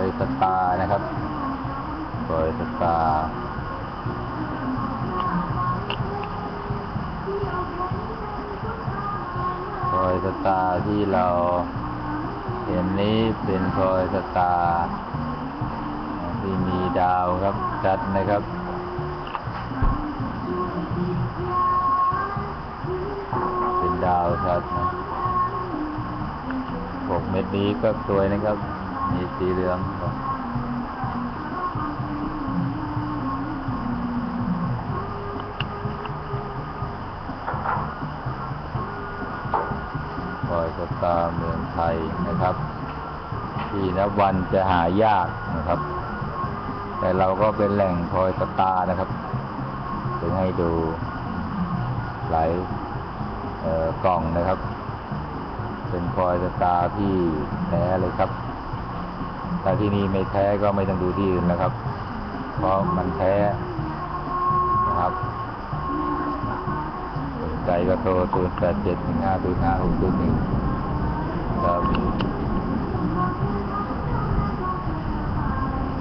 อยสตานะครับพลอยสตาพลอยสตาที่เราเห็นนี้เป็นพลอยสตาที่มีดาวครับชัดนะครับเป็นดาวชัดนะหกเม็ดนี้ก็สวยนะครับ มีสีเหลืองครับพลอยตาเมืองไทยนะครับ ที่นับวันจะหายากนะครับ แต่เราก็เป็นแหล่งพลอยสตานะครับ ถึงให้ดูหลายกล่องนะครับ เป็นพลอยสตาที่แท้เลยครับ ถ้าที่นี่ไม่แท้ก็ไม่ต้องดูที่อื่นนะครับ เพราะมันแท้นะครับสนใจก็โทรศูนย์แปดเจ็ดหนึ่งห้าศูนย์ห้าหกศูนย์หนึ่ง